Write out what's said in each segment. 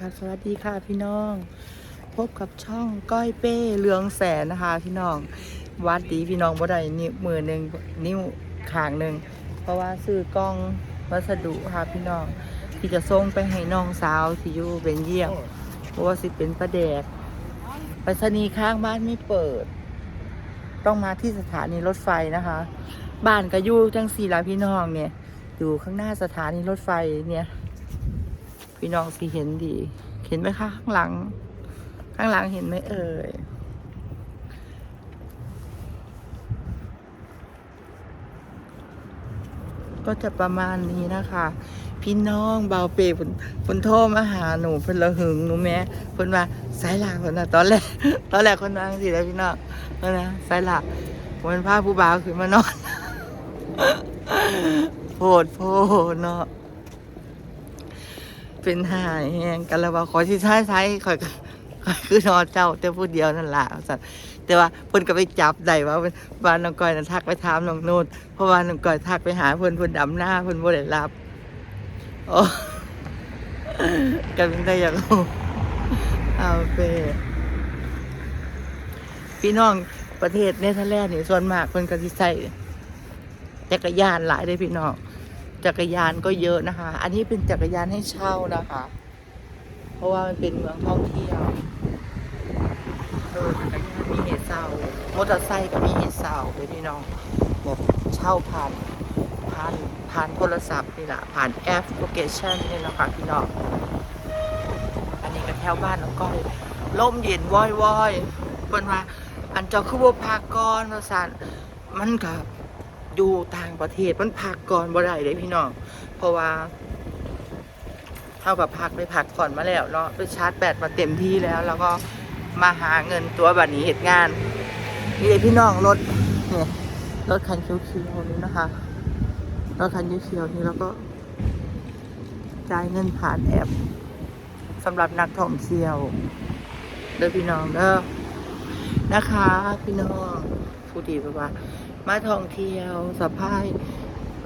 กราบสวัสดีค่ะพี่น้อง พบกับช่องก้อยเป้เรืองแสนนะคะพี่น้องวัดดีพี่น้องบ่ได้นิ้วมือหนึ่งนิ้วขางหนึ่งเพราะว่าซื้อกล้องวัสดุค่ะพี่น้องที่จะส่งไปให้น้องสาวที่อยู่เบนเยี่ยมเพราะว่าสิเป็นประแดกไปรษณีย์ข้างบ้านไม่เปิด ต้องมาที่สถานีรถไฟนะคะ บ้านก็อยู่จังสี่ละพี่น้องเนี่ย อยู่ข้างหน้าสถานีรถไฟเนี่ย พี่น้องสิเห็นดี เห็นไหมคะข้างหลัง ข้างหลังเห็นไหมเอ่ยก็จะประมาณนี้นะคะ พี่น้องเบาเปย์นผนโทรมาหาหนูเพิ่นละหึงหนูแม่เพิ่นว่าสายหลักเพิ่นน่ะตอนแรกตอนแรกคนวาจังสิแล้วพี่น้องเพิ่นนะสายหลักมันพาผู้บ่าวขึ้นมานอนโพดโพดเนาะ เป็นหายแหงกันแล้วว่าขอที่ท้ายท้ายขอยก็ขอยคือนอนเจ้าแต่ผู้เดียวนั่นแหละสัตว์แต่ว่าเพิ่นก็ไปจับได้ว่าบ้านน้องก้อยน่ะทักไปถามน้องโนดเพราะว่าน้องก้อยทักไปหาเพิ่นเพิ่นดำหน้าเพิ่นบ่ได้รับโอ้ก็เป็นได้อย่างงูเอาไปพี่น้องประเทศเนเธอร์แลนด์นี่ส่วนมากเพิ่นก็สิใช้จักรยานหลายเด้พี่น้อง จักรยานก็เยอะนะคะ อันนี้เป็นจักรยานให้เช่านะคะ เพราะว่ามันเป็นเมืองท่องเที่ยวเออจักรยานมีเหตุเศร้ามอเตอร์ไซค์ก็มีเหตุเศร้าเลยพี่น้องแบบเช่าผ่านผ่านผ่านโทรศัพท์นี่แหละผ่านแอปพลิเคชันนี่แหละค่ะพี่น้องอันนี้ก็แถวบ้านน้องก้อยล่มเย็นว้อยว้อยๆเพิ่นว่าอันเจ้าคือบ่พากรว่าซั่นมันก็ อยู่ต่างประเทศมันพักก่อนบ่ได้เลยพี่น้อง เพราะว่าเท่ากับพักไปพักก่อนมาแล้วเนาะไปชาร์จแบตมาเต็มที่แล้ว แล้วก็มาหาเงินตัวบัตรนี้เหตุงานนี่เลยพี่น้องรถเนี่ยรถคันเขียวๆนี้นะคะรถคันเขียวๆนี้แล้วก็จ่ายเงินผ่านแอปสำหรับนักท่องเที่ยวเด้อพี่น้องเด้อนะคะ พี่น้องผู้ดีแบบว่า มาท่องเที่ยวสะพาย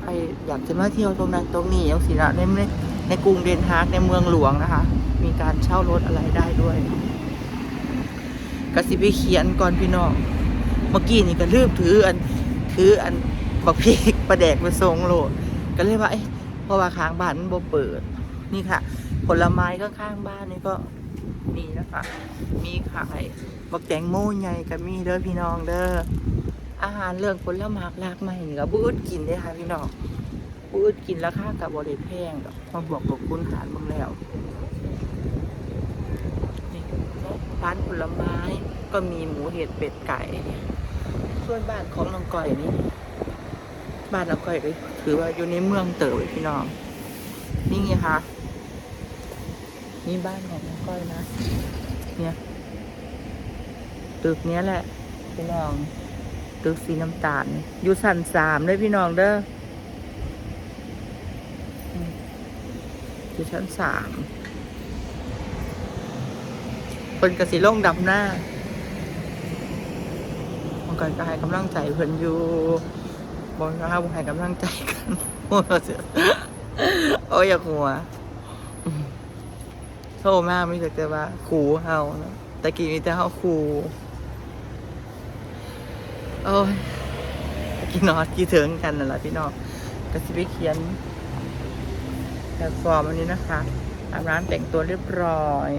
ใครอยากจะมาเที่ยวตรงนั้นตรงนี้อางสินะในในในกรุงเดนฮากในเมืองหลวงนะคะ มีการเช่ารถอะไรได้ด้วยกระสิไปเขียนก่อนพี่น้องเมื่อกี้นี่ก็ลืมถืออันถืออันบักพริกประแดกไปส่งโหลดก็เลยว่าเอ๊ะเพราะว่าค้างบ้านมันบ่เปิด นี่ค่ะ ผลไม้ก็ข้างบ้านนี่ก็มีนะคะ มีขายบักแตงโมใหญ่ก็มีเด้อพี่น้องเด้อ อาหารเรื่องผลไม้หลากใหม่นี่ก็บูดกินได้ค่ะพี่น้องบูดกินราคากับบริแพงดอกมาบวกกับคุณหารบางแล้วนี่ร้านผลไม้ก็มีหมูเห็ดเป็ดไก่ส่วนบ้านของน้องก้อยนี่บ้านน้องก้อยก็ถือว่าอยู่ในเมืองเต๋อพี่น้องนี่ไงคะนี่บ้านของน้องก้อยนะ เนี่ยตึกเนี้ยแหละพี่น้อง ตึกสีน้ำตาล อยู่สันสามเลยพี่น้องเด้ออยู่ชั้นสามคนกระสีล่งดำหน้ามันก็ให้กำลังใจเพิ่นอยู่บนนะครับให้กำลังใจกันโอ้ยเสียโอ้ยอยากหัวอืมโทษมากไม่ใช่แต่ว่าขู่เฮาตะกี้มีแต่เฮาขู่ โอ้ยกินนอนกี่เถิงกันนั่นแหละพี่น้องก็สิไปเขียนแพลตฟอร์มอันนี้นะคะอาบน้ำแต่งตัวเรียบร้อย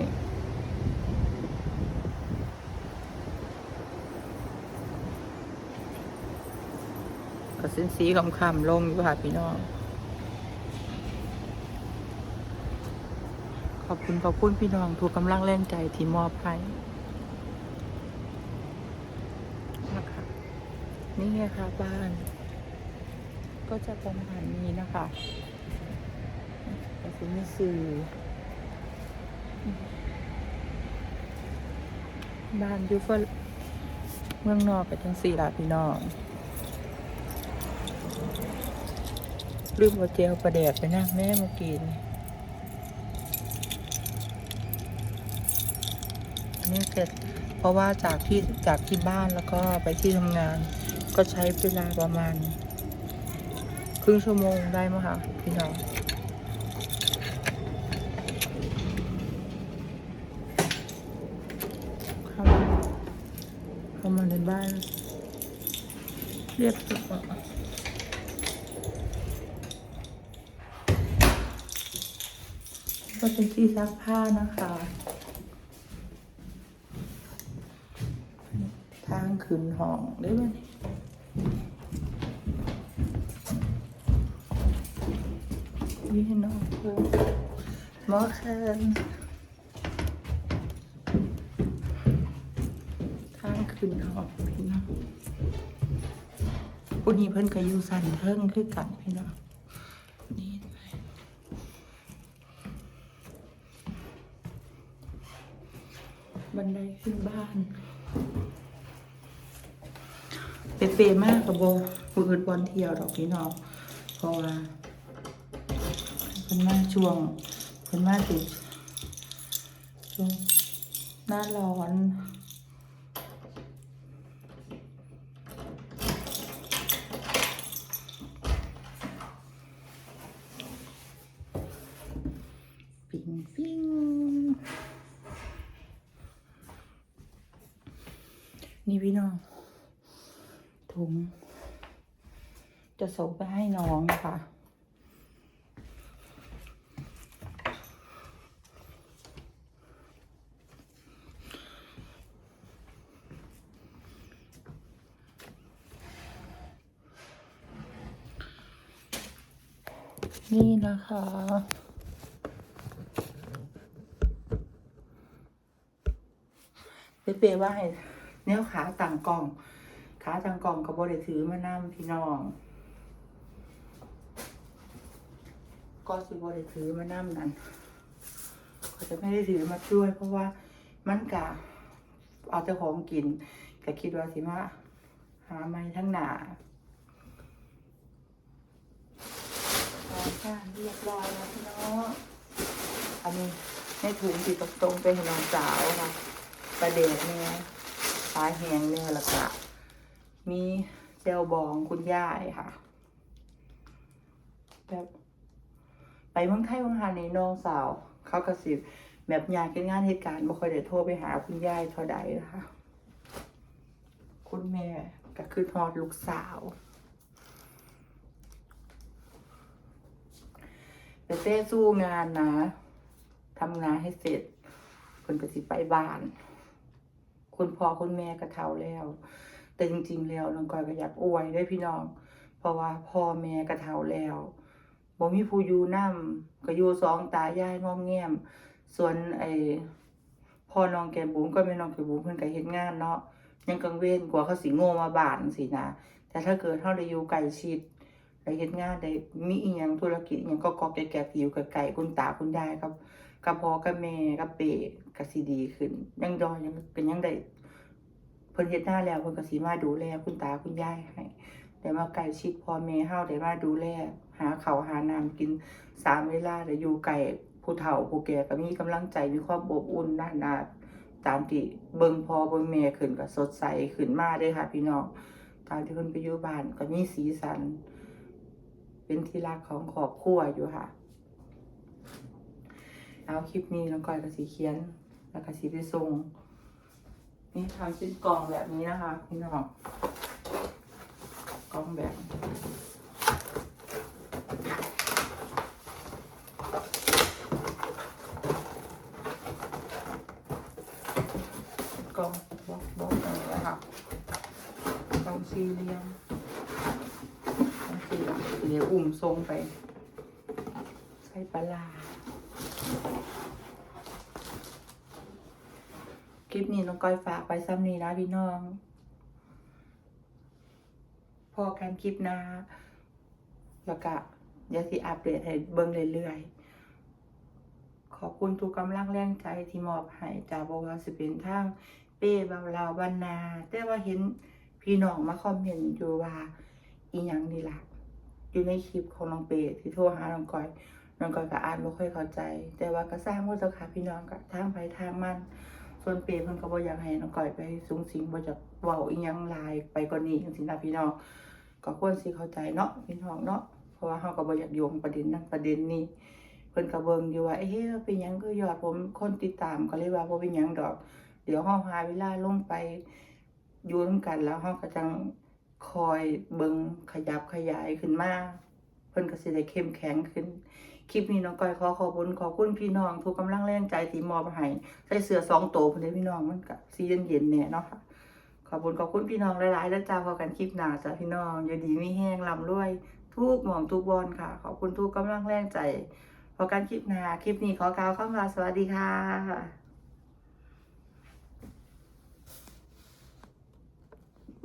ก็สิ้นสีคำคำลงอยู่ค่ะพี่น้อง ขอบคุณขอบคุณพี่น้องทุกกำลังแรงใจที่มอบให้นะคะ นี่ไงคะบ้าน ก็จะประมาณนี้นะคะคุณม่สื่อบ้านอยูฟเมืองนอกไปทั้งสี่ละพี่น้องลืมเอเจลประแดกไปนั่งแม่เมื่อกี้นี่อันนี่เสร็จเพราะว่าจากที่จากที่บ้านแล้วก็ไปที่ทำงาน ก็ใช้เวลาประมาณ ครึ่งชั่วโมงได้มั้งคะพี่น้องเข้ามาเข้ามาในบ้าน เรียบร้อก็เป็นที่ซักผ้านะคะทางขึ้นห้องได้ไหม นี่น้องพูหมอแคนทางขึ้นห้องพี่น้องปุ่นี้เพิ่นก็อยู่สันเทิงคือกันพี่น้องนี่ไปบันไดขึ้นบ้าน เปเปมากกับโบมือดบอลเที่ยวดอกพี่น้องเพราะว่า พิ่นมาช่วงเพิ่นมาติช่วงหน้าร้อนปิ้งปิ้งนี่พี่น้องถุงจะส่งไปให้น้องนะคะ นี่นะคะ เปเปว่าให้แนวขาต่างกล่อง ขาต่างกล่องกับบริถือมานำพี่น้อง ก็สิบริถือมานำนั่นเขาจะไม่ได้ถือมาช่วย เพราะว่ามันกะเอาเจ้าของกินก็คิดว่าสิมาหาไม้ทั้งหนา พอค่ะเรียบร้อยแล้วพี่น้องอันนี้ในถุงติดตรงๆเป็นน้องสาวค่ะประเดดเนี่ยปลาแหงเนี่ยละค่ะมีเจลบองคุณย่ายค่ะแบบไปเมืองไทยเมืองฮานในน้องสาว เขากระสิบแบบอยากเป็นงานเหตุการณ์บ่ค่อยได้โทรไปหาคุณย่ายเท่าใดนะคะ คุณแม่ก็คือทอดลูกสาว ไปเต้สู้งานนะทำงานให้เสร็จเพิ่นก็สิไปบ้าน คุณพ่อคุณแม่ก็เฒ่าแล้ว แต่จริง ๆ แล้วน้องก้อยก็อยากอวยเด้พี่น้อง เพราะว่าพ่อแม่ก็เฒ่าแล้วบ่มีผู้อยู่นํก็อยู่สองตายายงอมแง้มส่วนไอ้พ่อน้องแก้มบุ๋มก็แม่น้องแก้มบุ๋มเพิ่นก็เฮ็ดงานเนาะยังกังเว้นกว่าเขาสิโง่มาบานสินะแต่ถ้าเกิดเฮาได้อยู่ใกล้ชิด ได้เฮ็ดงานได้มีอีหยังธุรกิจอีหยังก็กอกแก่ๆอยู่ใกล้ๆคุณตาคุณยายครับกับพ่อกับแม่กับเปก็สิดีขึ้นยังดอยยังเป็นยังได้เพิ่นเฮ็ดหน้าแล้วเพิ่นก็สิมาดูแลคุณตาคุณยายให้ได้มาใกล้ชิดพ่อแม่เฮาได้มาดูแลหาข้าวหาน้ำกินสามเวลาได้อยู่ใกล้ผู้เฒ่าผู้แก่ก็มีกำลังใจมีความอบอุ่นด้านหน้าตามที่เบิ่งพ่อเบิ่งแม่ขึ้นก็สดใสขึ้นมาเด้ค่ะพี่น้องตามที่เพิ่นไปอยู่บ้านก็มีสีสัน เป็นที่รักของครอบครัวอยู่ค่ะ เอาคลิปนี้น้องก้อยก็สีเขียน แล้วก็สีไปส่งนี่ทำเป็นกล่องแบบนี้นะคะพี่น้องกล่องแบบกล่องบล็อกบล็อกอะไรนะคะกล่องสี่เหลี่ยม เดี๋ยวอุ่มทรงไป ใส่ปลาคลิปนี้น้องก้อยฝากไปซ้ำนี้นะพี่น้อง พอกันคลิปน้าแล้วก็เดี๋ยวสิอัปเดตให้เบิ่งเรื่อยๆ ขอบคุณทุกกำลังแรงใจที่มอบให้จากบวาสิเป็นทางเป้บาวลาวบรรณาแต่ว่าเห็นพี่น้องมาคอมเมนต์อยู่ว่าอีหยังนี่ล่ะ อยู่ในคลิปของน้องเป้ที่โทรหาน้องก้อยน้องก้อยก็อ่านไม่ค่อยเข้าใจ แต่ว่าก็สร้างว่าเจ้าพี่น้องกับทางไปทางมันส่วนเปรมเพิ่นก็บ่อยากให้น้องก้อยไปสูงสิงบ่อยากเว้าอีหยังลายไปกว่านี้จังซี่นะพี่น้องก็ควรสิเข้าใจเนาะพี่น้องเนาะเพราะว่าเฮาก็บ่อยากโยงประเด็นนั้นประเด็นนี้เพิ่นก็เบิ่งอยู่ว่าเอ๊ะเป็นหยังคือยอดผมคนติดตามก็เลยว่าบ่เป็นหยังดอก เดี๋ยวเฮาหาเวลาลงไปอยู่ร่วมกันแล้วเฮาก็จัง คอยเบิงขยับขยายขึ้นมาเพิ่นก็สิได้เข้มแข็งขึ้น คลิปนี้น้องก้อยขอขอบคุณขอบคุณพี่น้องทุกกำลังแรงใจที่มอบให้ใส่เสื้อสองโตวเพิ่นได้พี่น้องมันก็สีเย็นๆแน่เนาะค่ะขอบคุณขอบคุณพี่น้องหลายๆแล้วจ้าพอกันคลิปหน้าจ้าพี่น้องอย่าดีไม่แห้งลำรวย ทุกหม่องทุกบอลค่ะ ขอบคุณทุกกำลังแรงใจพอกันคลิปหน้าคลิปนี้ขอกล่าวคำว่าสวัสดีค่ะ